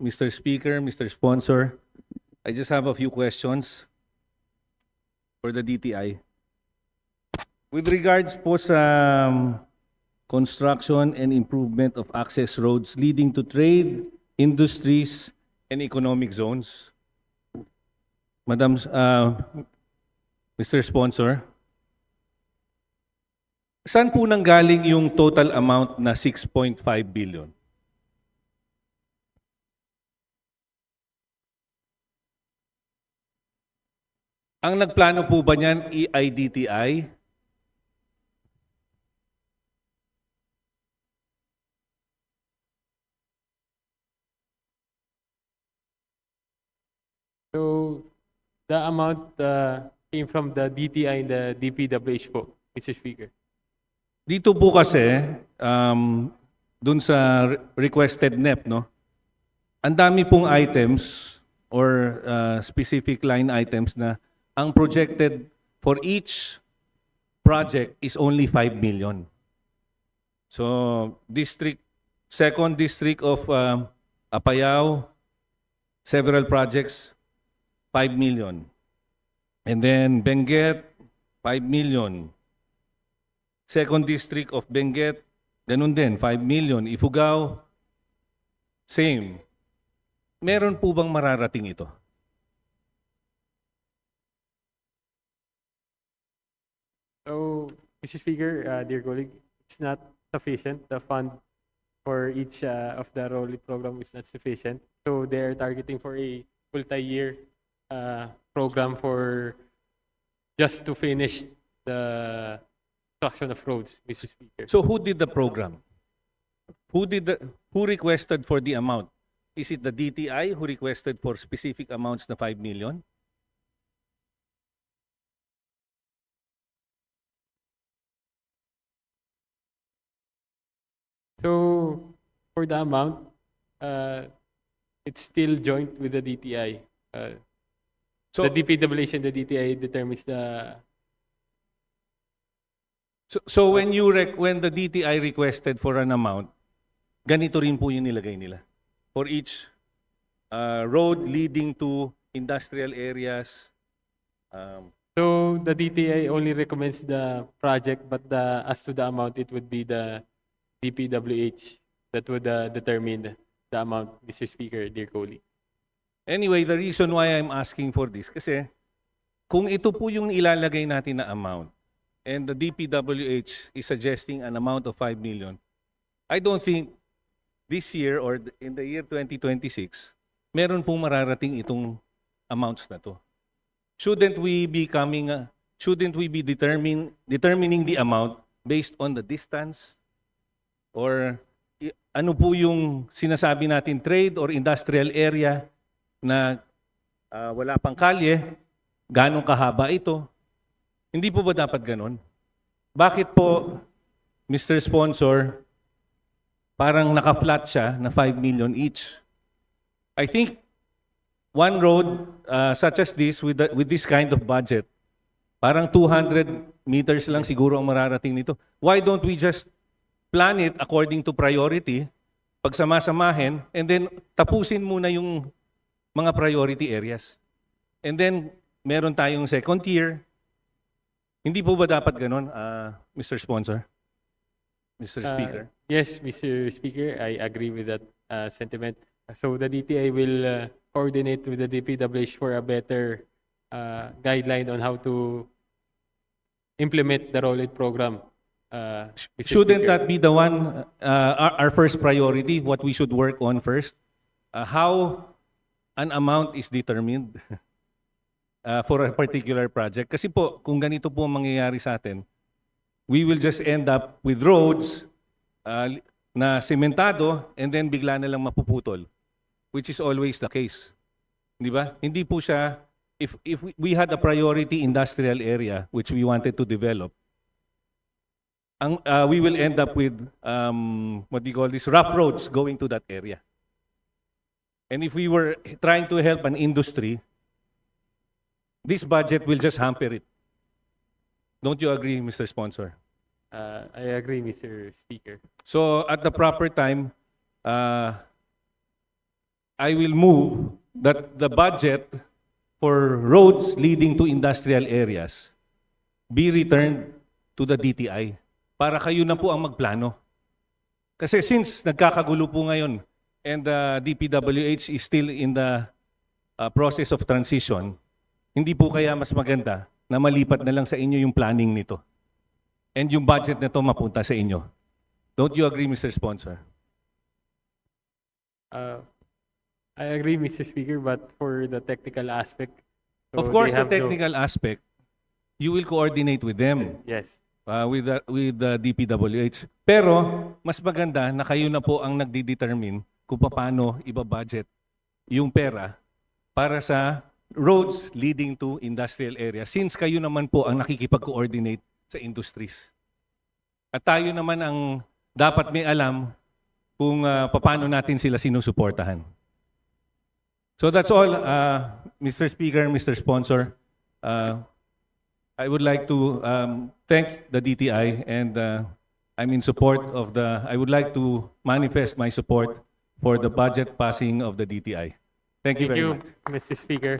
Mr. Speaker, Mr. Sponsor, I just have a few questions for the DTI. With regards po sa um, construction and improvement of access roads leading to trade, industries, and economic zones. Madam, uh, Mr. Sponsor, saan po nanggaling yung total amount na 6.5 billion? Ang nagplano po ba niyan EIDTI? So, the amount uh, came from the DTI and the DPWH po, Mr. Speaker. Dito po kasi, um, dun sa re- requested NEP, no? Ang dami pong items or uh, specific line items na ang projected for each project is only 5 million. So, district, second district of um, Apayao, several projects, 5 million. And then Benguet, 5 million. Second District of Benguet, ganun din, 5 million. Ifugao, same. Meron po bang mararating ito? So, Mr. Speaker, uh, dear colleague, it's not sufficient. The fund for each uh, of the ROLI program is not sufficient. So, they're targeting for a multi-year uh, program for just to finish the construction of roads, Mr. Speaker. So who did the program? Who did the, who requested for the amount? Is it the DTI who requested for specific amounts na 5 million? So, for the amount, uh, it's still joint with the DTI. Uh, So, the DPWH and the DTI determines the so, so when you rec, when the DTI requested for an amount, ganito rin po yung nilagay nila. For each uh, road leading to industrial areas, um, So the DTI only recommends the project, but the, as to the amount, it would be the DPWH that would uh, determine the, amount, Mr. Speaker, dear colleague. Anyway, the reason why I'm asking for this, kasi kung ito po yung ilalagay natin na amount, and the DPWH is suggesting an amount of 5 million, I don't think this year or in the year 2026, meron pong mararating itong amounts na to. Shouldn't we be coming, uh, shouldn't we be determine, determining the amount based on the distance? Or ano po yung sinasabi natin trade or industrial area na ah, wala pang kalye, ganong kahaba ito. Hindi po ba dapat ganon? Bakit po, Mr. Sponsor, parang naka-flat siya na 5 million each? I think one road ah, such as this with, the- with this kind of budget, parang 200 meters lang siguro ang mararating nito. Why don't we just plan it according to priority, pagsamasamahin, and then tapusin muna yung mga priority areas. And then, meron tayong second tier. Hindi po ba dapat ganon, ah, Mr. Sponsor? Mr. Uh, Speaker? Yes, Mr. Speaker, I agree with that uh, sentiment. So the DTI will uh, coordinate with the DPWH for a better uh, guideline on how to implement the roll program. Uh, Mr. Shouldn't Speaker. that be the one, uh, our, our first priority, what we should work on first? Uh, how an amount is determined uh, for a particular project? Kasi po, kung ganito po ang mangyayari sa atin, we will just end up with roads uh, na sementado and then bigla na lang mapuputol, which is always the case. Di ba? Hindi po siya, if, if we had a priority industrial area which we wanted to develop, ang uh, we will end up with um, what do you call this rough roads going to that area. And if we were trying to help an industry, this budget will just hamper it. Don't you agree, Mr. Sponsor? Uh, I agree, Mr. Speaker. So at the proper time, uh, I will move that the budget for roads leading to industrial areas be returned to the DTI para kayo na po ang magplano. Kasi since nagkakagulo po ngayon and the DPWH is still in the uh, process of transition, hindi po kaya mas maganda na malipat na lang sa inyo yung planning nito. And yung budget nito mapunta sa inyo. Don't you agree, Mr. Sponsor? Uh, I agree, Mr. Speaker, but for the technical aspect, so of course, the have no- technical aspect, you will coordinate with them. yes. Uh, with the, with the DPWH. Pero mas maganda na kayo na po ang nagdi-determine kung paano iba-budget yung pera para sa roads leading to industrial areas since kayo naman po ang nakikipag-coordinate sa industries. At tayo naman ang dapat may alam kung uh, paano natin sila sinusuportahan. So that's all, uh, Mr. Speaker, Mr. Sponsor. Uh, I would like to um, thank the DTI and uh, I'm in support of the, I would like to manifest my support for the budget passing of the DTI. Thank you Thank very you, much. Mr. Speaker.